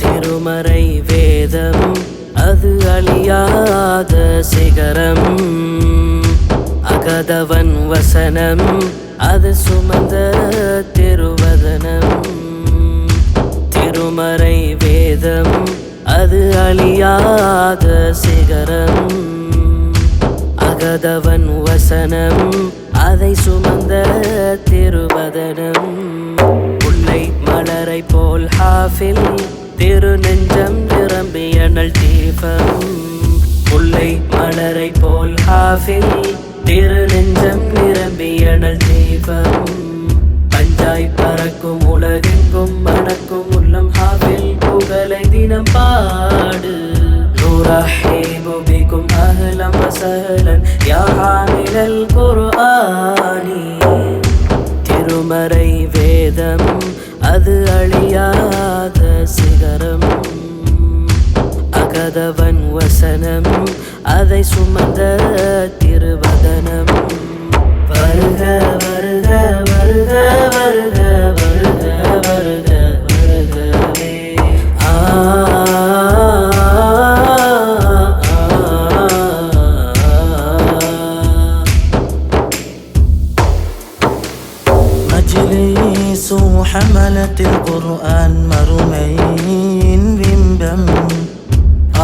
திருமறை வேதம் அது அழியாத சிகரம் அகதவன் வசனம் அது சுமந்த திருவதனம் திருமறை வேதம் அது அழியாத சிகரம். அகதவன் வசனம் அதை சுமந்த திருவதனம். முல்லை மலரை போல் ஹாஃபில் திரு நெஞ்சம் நிரம்பிய நல் தீபம். முல்லை மலரை போல் ஹாஃபில் திரு நெஞ்சம் நிரம்பிய நல் தீபம். பஞ்சாய் பறக்கும் உலகெங்கும் மணக்கும் திருமறை வேதம் அது அழியாத சிகரம் அகதவன் வசனம் அதை சுமந்த குர்ஆன் மறுமையின் பிம்பம்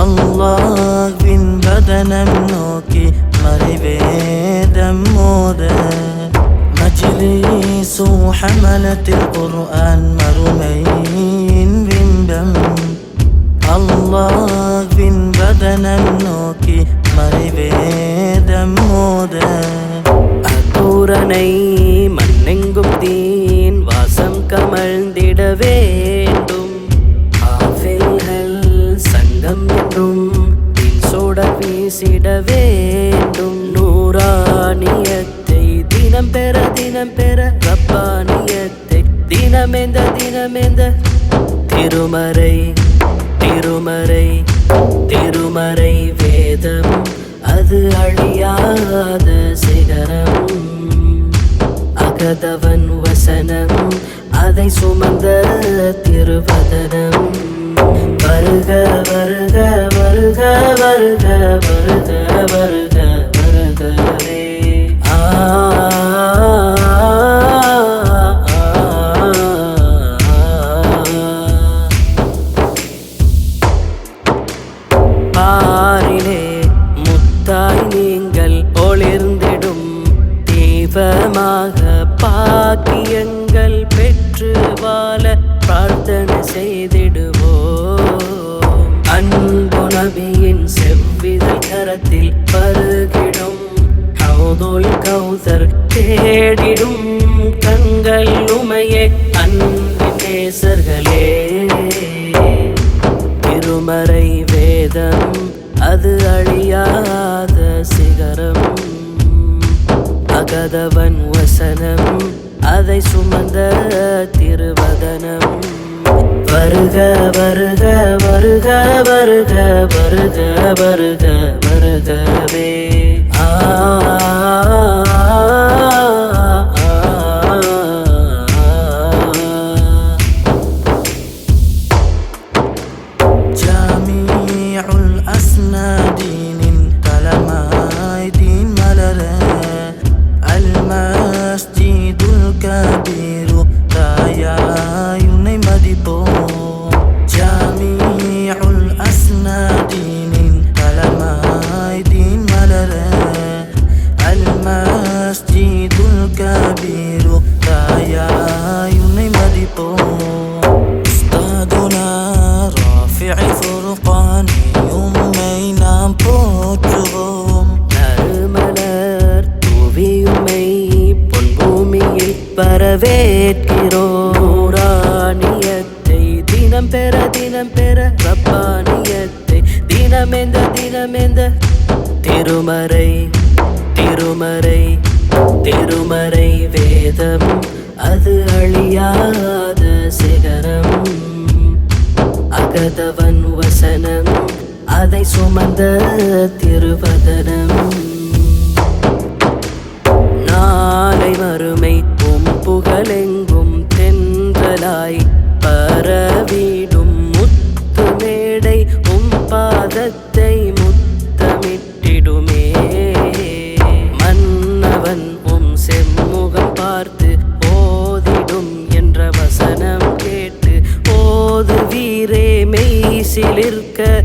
அல்லாஹ்வின் வதனம் நோக்கி மறைவேதம் மோத மஜ்லிஸு ஹமலத்தில் குர்ஆன் மறுமையின் பிம்பம் அல்லாஹ்வின் வதனம் நோக்கி மறைவேதம் மோத அக்கூரனை மண்ணெங்கும் தீன் வாசம் கமழ்ந்தே வேண்டும். ஆஃபில்கள் சங்கம் என்றும் சோட வீசிட வேண்டும். நூறானியத்தை தினம் பெற தினம் பெற ரப்பானியத்தை தினமெந்த தினமெந்த திருமறை சுமந்த திருவதனம். வருக வருக வருக வருக வருக வருக வருகவே. ஆ. பாரிலே முத்தாய் நீங்கள் ஒளிர்ந்திடும் தீபமாக பாக்கியங்கள் வாழ பிரார்த்தனை செய்திடுவோம். அன்பு நபியின் செவ்விதை கரத்தில் பருகிடும். கௌதோல் கௌதர் தேடிடும். கண்கள் உமையே அன்பு நேசர்களே. திருமறை வேதம் அது அழியாத சிகரம். அகதவன் வசனம் அதை சுமந்த திருவதனம். வருக வருக வருக வருக வருக வருக வருகவே. ஆ தூவியுமை பொன்பூமியில் வரவேற்கிறோராணியத்தை தினம் பெற தினம் பெற ரப்பானியத்தை தினமெந்த தினமெந்த திருமறை திருமறை திருமறை வேதம் அது அழியாத சிகரம். அகதவன் வசனம் அதை சுமந்த திருவதனம். நாளை மறுமை உம் புகழெங்கும் தென்றலாய் பரவிடும் முத்து மேடை உம் பாதத்தை முத்தமிட்டிடுமே. மன்னவன் உம் செம்முகம் பார்த்து ஓதிடும் என்ற வசனம் கேட்டு ஓது வீரே மெய் சிலிர்க்க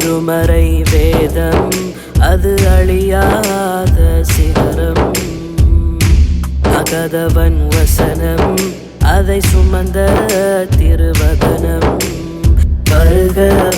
திருமறை வேதம் அது அழியாத சிகரம். அகதவன் வசனம் அதை சுமந்த திருவதனம். வருக